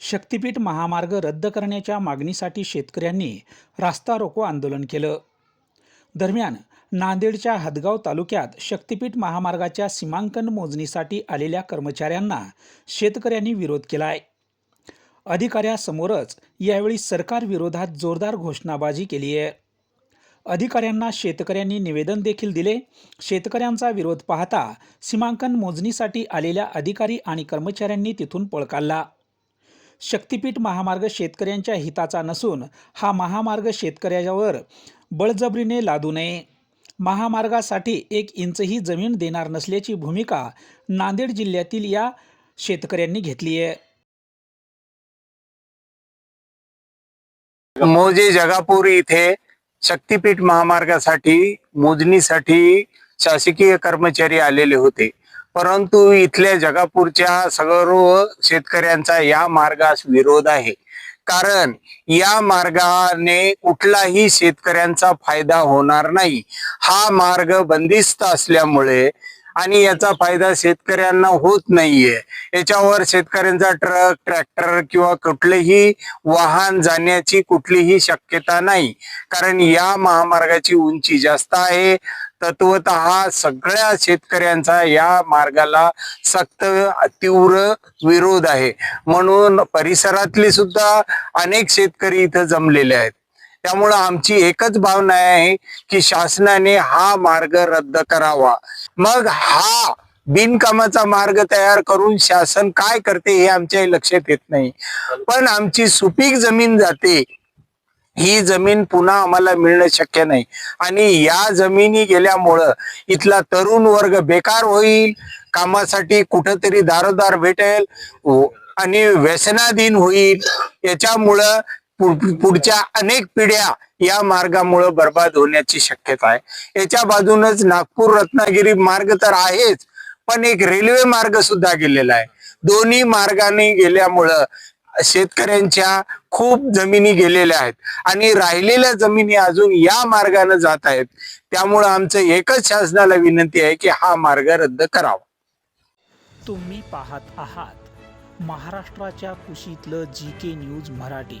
शक्तिपीठ महामार्ग रद्द करण्याच्या मागणीसाठी शेतकऱ्यांनी रास्ता रोको आंदोलन केलं. दरम्यान नांदेडच्या हदगाव तालुक्यात शक्तिपीठ महामार्गाच्या सीमांकन मोजणीसाठी आलेल्या कर्मचाऱ्यांना शेतकऱ्यांनी विरोध केलाय. अधिकाऱ्यासमोरच यावेळी सरकार विरोधात जोरदार घोषणाबाजी केली आहे. अधिकाऱ्यांना शेतकऱ्यांनी निवेदन देखील दिले. शेतकऱ्यांचा विरोध पाहता सीमांकन मोजणीसाठी आलेल्या अधिकारी आणि कर्मचाऱ्यांनी तिथून पळ काढला. शक्तिपीठ महामार्ग शेतकऱ्यांच्या हिताचा नसून हा महामार्ग शेतकऱ्यावर बळजबरीने लादू नये. महामार्गासाठी एक इंचही जमीन देणार नसल्याची भूमिका नांदेड जिल्ह्यातील या शेतकऱ्यांनी घेतली आहे. मोजे जगापूर इथे शक्तीपीठ महामार्गासाठी मोजणीसाठी शासकीय कर्मचारी आलेले होते. परंतु इथल्या जगापूरच्या सर्व शेतकऱ्यांचा या मार्गास विरोध आहे. कारण या मार्गाने कुठलाही शेतकऱ्यांचा फायदा होणार नाही. हा मार्ग बंदिस्त असल्यामुळे आणि याचा फायदा शेतकऱ्यांना होत नाहीये. याच्यावर शेतकऱ्यांचा ट्रक ट्रॅक्टर किंवा कुठलेही वाहन जाण्याची कुठलीही शक्यता नाही. कारण या महामार्गाची उंची जास्त आहे. तत्वत सगळ्या शेतकऱ्यांचा या मार्गाला सक्त तीव्र विरोध आहे. म्हणून परिसरातले सुद्धा अनेक शेतकरी इथं जमलेले आहेत. त्यामुळं आमची एकच भावना आहे की शासनाने हा मार्ग रद्द करावा. मग हा बिनकामाचा मार्ग तयार करून शासन काय करते हे आमच्या लक्षात येत नाही. पण आमची सुपीक जमीन जाते. ही जमीन पुन्हा आम्हाला मिळणं शक्य नाही. आणि या जमिनी गेल्यामुळं इथला तरुण वर्ग बेकार होईल. कामासाठी कुठंतरी दारोदार भेटेल. आणि व्यसनाधीन होईल. याच्यामुळं पुढच्या अनेक पिढ्या या मार्गामुळं बर्बाद होण्याची शक्यता आहे. याच्या बाजूनच नागपूर रत्नागिरी मार्ग तर आहेच पण एक रेल्वे मार्ग सुद्धा गेलेला आहे. दोन्ही मार्गाने गेल्यामुळं शेतकऱ्यांच्या खूप जमिनी गेलेल्या आहेत आणि राहिलेल्या जमिनी अजून या मार्गाने जात आहेत. त्यामुळं आमचं एकच शासनाला विनंती आहे की हा मार्ग रद्द करावा. तुम्ही पाहत आहात महाराष्ट्राच्या कुशीतलं जी के न्यूज मराठी.